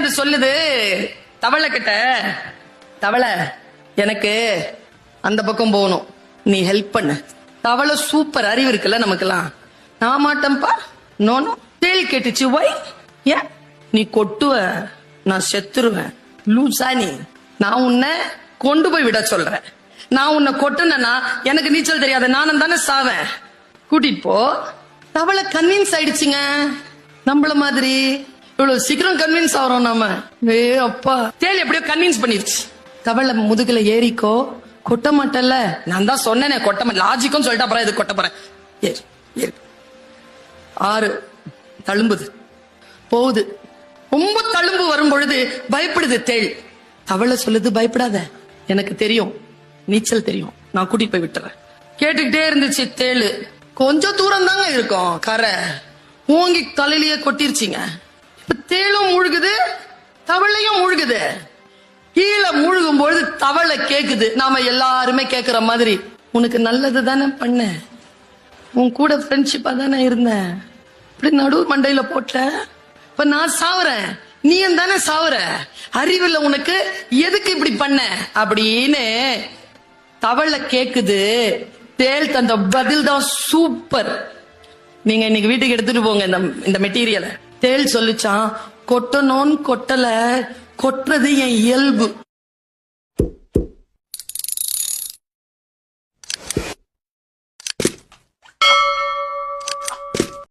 வந்து சொல்லுது தவளை கிட்ட தவளை எனக்கு அந்த பக்கம் போகணும். நீ ஹெல்ப் பண்ணு. தவளை சூப்பர் அறிவு இருக்குல்ல நமக்கெல்லாம். நான் மாட்டேன்ப்பா. நோனோ தேள் கேட்டுச்சு ஒய் ஏன் நீ கொட்டுவ நான் செத்துருவேன் லூசா நீ. நான் உன்னை கொண்டு போய் விட சொல்றேன். நான் உன்னை கொட்டுனா எனக்கு நீச்சல் தெரியாத. நானும் தானே சாவேன். கூட்டிட்டு போ. தவளை கன்வின்ஸ் ஆயிடுச்சுங்க. நம்மள மாதிரி. இவ்வளவு சீக்கிரம் கன்வின்ஸ் ஆகிறோம் நாம. ஏ அப்பா. தேல் எப்படியோ கன்வின்ஸ் பண்ணிருச்சு. தவளை முதுகுல ஏறிக்கோ கொட்ட மாட்டல்ல? நான் தான் சொன்னேனே கொட்ட லாஜிக்கும் சொல்லிட்டு அப்புறம் இது கொட்ட போறேன்? ஏறு ஏறு. ஆறு தழும்புது. போகுது. ரொம்ப தழும்பு வரும் பொழுது பயப்படுது தேள் தவளை சொல்லுது பயப்படாத. எனக்கு தெரியும். நீச்சல் தெரியும். நான் கூட்டிட்டு போய் விட்டுறேன். கேட்டுக்கிட்டே இருந்துச்சு தேளு கொஞ்சம் தூரம் தாங்க இருக்கும். கரை. ஓங்கி தலையிலேயே கொட்டிருச்சிங்க. தேளும் முழுகுது தவளையும் முழுகுது. கீழே முழுகும் பொழுது தவளை கேக்குது. நாம எல்லாருமே கேக்குற மாதிரி உனக்கு நல்லது தானே பண்ணேன் உன் கூட ஃப்ரெண்ட்ஷிப்பா தானே இருந்தேன் இப்படி நடு மண்டையில போட்ட? இப்ப நான் சாவுறேன். நீ தானே சாவுற? அறிவில் உனக்கு? எதுக்கு இப்படி பண்ண? அப்படின்னு தவளை கேக்குது. தேல் தந்த பதில் தான் சூப்பர். நீங்க இன்னைக்கு வீட்டுக்கு எடுத்துட்டு போங்க இந்த இந்த மெட்டீரியலை தேல் சொல்லிச்சான் கொட்டணும்னு கொட்டல கொட்டுறது என் இயல்பு.